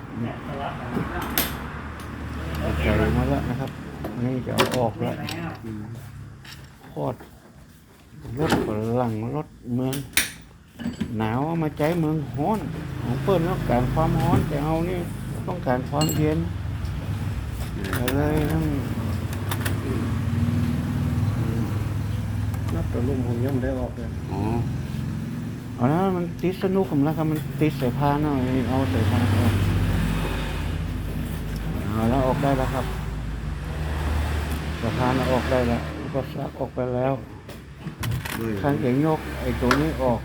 ครับเนี่ยเอาใจมาแล้วนะครับอันนี่จะเอาออกแล้วพอดรถฝรั่งรถเมือง หนาวเอามาใจเมืองฮ้อนของเปิ้ลต้องการความร้อนแต่เอานี่ต้องการความเย็นก็เลยต้องนับตัวลุงผมยังไม่ได้ออกเลยอ๋อเอาแล้วมันติดสนุกผมแล้วครับมันติดสายพานหน่อยเอาสายพานออกเอาแล้วออกได้แล้วครับสายพานเอาออกได้แล้วก็ซักออกไปแล้วข้างเก่งยกไอ้ตัวนี้ออก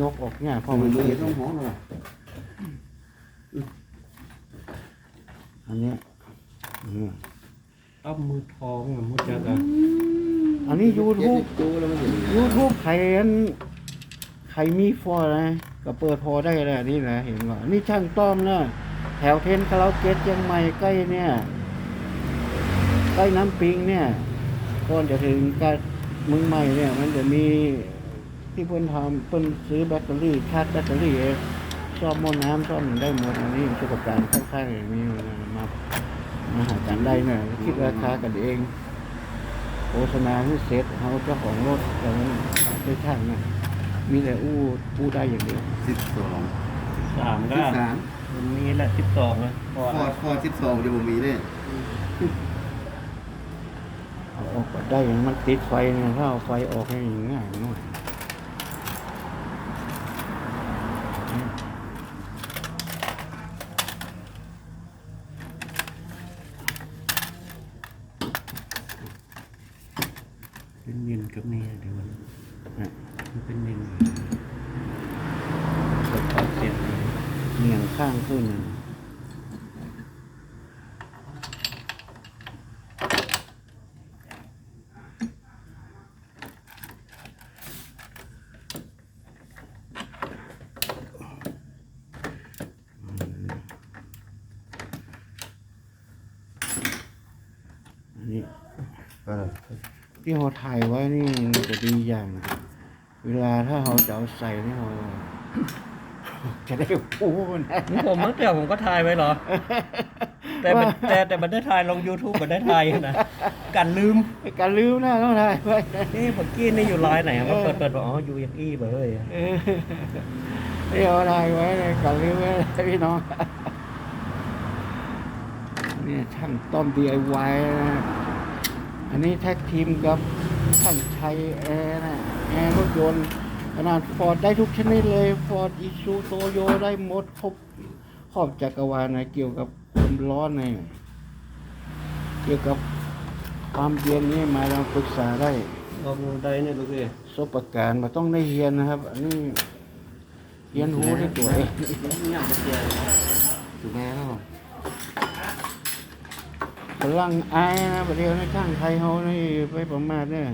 ยกออกง่ายเพราะมันมือติดต้องห้องเลยอันเนี้ยอืมอัพมือทองเหมือนมุดจักอะอันนี้ยูทูบจูแล้วมันจะยูทูบใครอันใครมีฟอร์นะก็เปิดพอได้แหละนี่แหละเห็นว่านี่ช่างต้อมนะแถวเทนคาราโอเกะเชียงใหม่ใกล้เนี่ย ใกล้น้ำปิงเนี่ยก่อนจะถึงการเมืองใหม่เนี่ย มันจะมีที่เพิ่นทำเพิ่นซื้อแบตเตอรี่ชาร์จแบตเตอรี่เองซ่อมหม้อน้ำซ่อมได้หมดอันนี้ประสบการณ์ค่อนข้างมีมามาหากันได้เนี่ยคิดราคากันเองโฆษณาให้เสร็จเขาเจ้าของรถแต่มันไม่ช่างนะมีแต่อู้อู้ได้อย่างเดียวสิบสองสามสิก็บสาม มันมีแหละสิบสองนะพอข้อข้อสิบสองจะบ่มีเนี่ยเอาออกก็ได้อย่างมันติดไฟเนี่ยถ้าเอาไฟออกให้ง่ายหน่อยเป็นมินกับนี่เดี๋ยวมันนะมันเป็นมินกดออกเสียง เงียงข้างขึ้นนะอันนี้เออที่เราถ่ายไว้นี่มันจะดีอย่าง เวลาถ้าเราจะเอาใส่นี่เรา จะได้พูดนะนี่ผมเมื่อกี้ผมก็ทายไว้เหรอ แต่มันแต่แต่มันได้ทายลง YouTube มันได้ทายนะกันลืมไอ้การลืมนะต้องถ่ายไว้นี่เมื่อกี้นี่อยู่ไลน์ไหนครับเปิดเปิดบอกอ๋ออยู่อย่างอี้เบอร์เฮ้ยเออที่เราถ่ายไว้เลยการลืมไว้เลยพี่น้องเนี่ยช่างต้อม DIY นะอันนี้แท็กทีมกับช่างชัยแอร์นะแอร์รถยนต์ ขนาดฟอร์ดได้ทุกชนิดเลยฟอร์ดอีซูโตโยได้หมดครบครอบจักรวาลนะเกี่ยวกับความร้อนเนี่ยเกี่ยวกับความเย็นนี่มาลองปรึกษาได้ลองได้เนี่ยลูกพี่สบประการมาต้องได้เรียนนะครับ อันนี้เรียนรู้ด้วยตัวเองยังไม่เจอถูกแม่แล้วกำลังอายนะประเดี๋ยวนี้ช่างไทยเขานี่ไปประมาทเนี่ย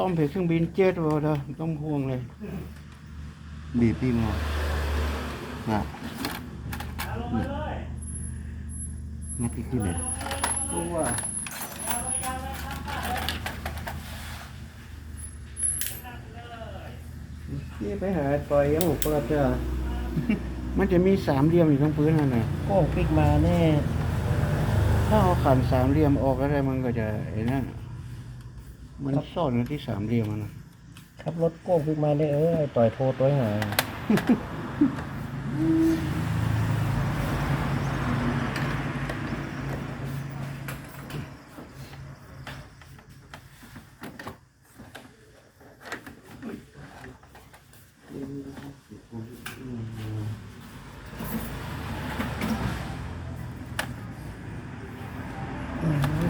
ซ่อมเพจเครื่องบินเจ็ตบ่เด้อต้องห่วงเลย บีบพี่มอน่ะงัดที่ขึ้นเลยรู้ว่านี่ไปหาปล่อยยังเปิดเจอมันจะมีสามเหลี่ยมอยู่ทั้งพื้นนั่นน่ะโก้งปิกมาแน่ ถ้าเอาขันสามเหลี่ยมออกอะไรมันก็จะไอ้นั่น มันซ่อนอยู่ที่สามเหลี่ยมนนะขับรถโก้งปิกมาได้เออต่อยโทษตัวหา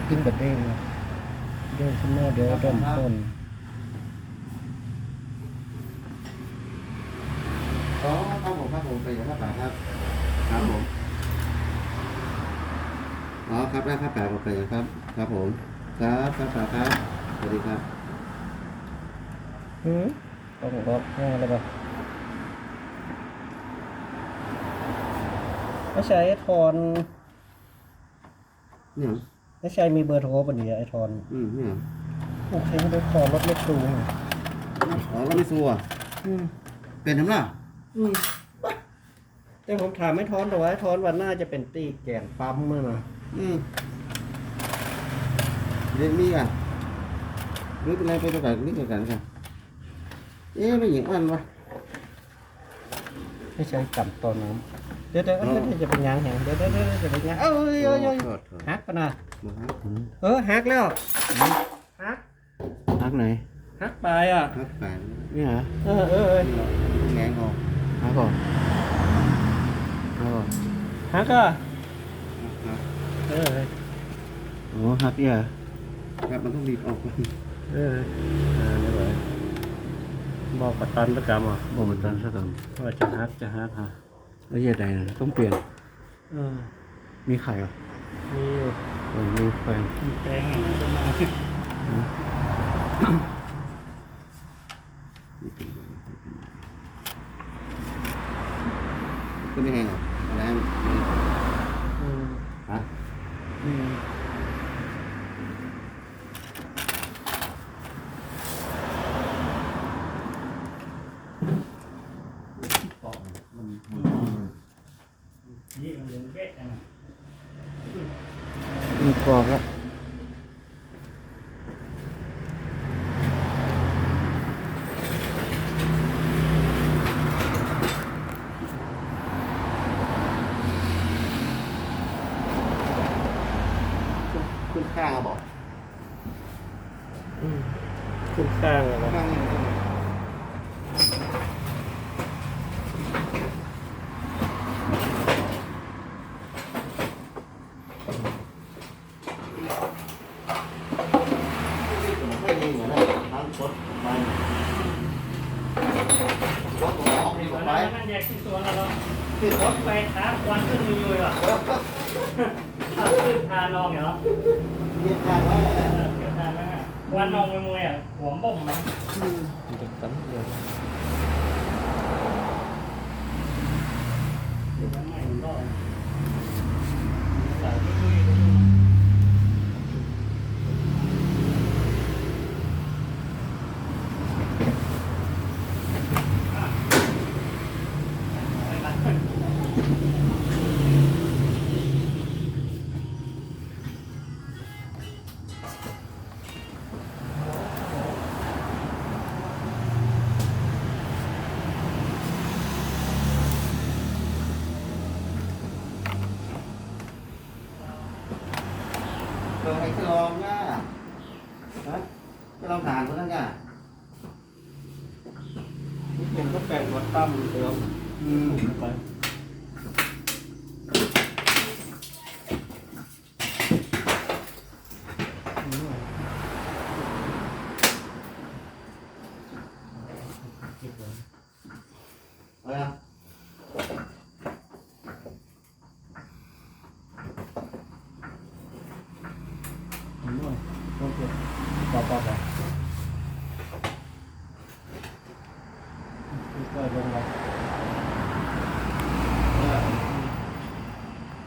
กินแบบเด้งนะ เด้งขึ้นหน้าเดี๋ยวเริ่มต้นอ๋อครับผมครับผมไปอย่างครับป่าครับ ครับผมอ๋อครับได้ครับป่าผมไปอย่างครับ ครับผม ครับครับป่าครับสวัสดีครับหืมต้องรถง่ายเลยปะไม่ใช่ไอ้ทอนเนี่ย ไม่ใช่มีเบอร์โทรปะเนี่ยไอ้ทอนอืมเนี่ยผูกใช้ให้ได้ทอนรถเล็กสูงอ๋อแล้วไม่ซัวอืมเป็นทำล่ะอืมแต่ผมถามไม่ทอนแต่ว่าทอนวันหน้าจะเป็นตีแกนปั๊มมั้งนะอืมเรียนมีอะหรือเป็นอะไรไปตัวกันนี่ตัวกันค่ะเอ๊ะไม่หญิงอ้วนวะไม่ใช่กำตอนน้ำ เดี๋ยวเดี๋ยวเดี๋ยวเดี๋ยวจะเป็นยางแหงเดี๋ยวเดี๋ยวเดี๋ยวจะเป็นยางเอ้ยเอ้ยเอ้ยโทษโทษหักปะนะมาฮะเออหักแล้วหักฮักไหนหักไปอะฮักแปนนี่ฮะเออเออเออแงงออกฮักก่อนฮักก่อนหักอะฮักเออโอ้ฮักเนี่ยครับมันต้องรีบออกก่อนเอออ่าไม่ไหวบอกกับตันประจำอะบอกมันตันสักคว่าจะหักจะหักำฮะแล้วเย็ดใดนะต้องเปลี่ยน เออ มีไข่เหรอมีอยู่โอ้มีแฟนมีแป้งอะไรประมาณ ก็ไม่แห้งหรอกอะไร อืม ฮะ อืม มีกรอบแล้วขึ้นข้างเอาบอก อืม ขึ้นข้างเลยนะ ข้างนี้ไม่ดีเหมือนกันทั้งรถไปรถออกดีกว่าไป นั่น แยกที่ตัวเราที่รถไปท้าควันขึ้นมือเลยว่ะเอาขึ้นทานองเหรอเรียกทางไว้เออเกี่ยวทานแล้ววันนองมวยๆอะหัวบ่มมันมันจะตั้งเดียว เดี๋ยวมันไม่รอดหลังที่คุยกันอยู่ เออให้ทดลองง่าฮะทดลองทานคนนั้นง่าผมก็แปลงวัดตั้มเดิมอืมไป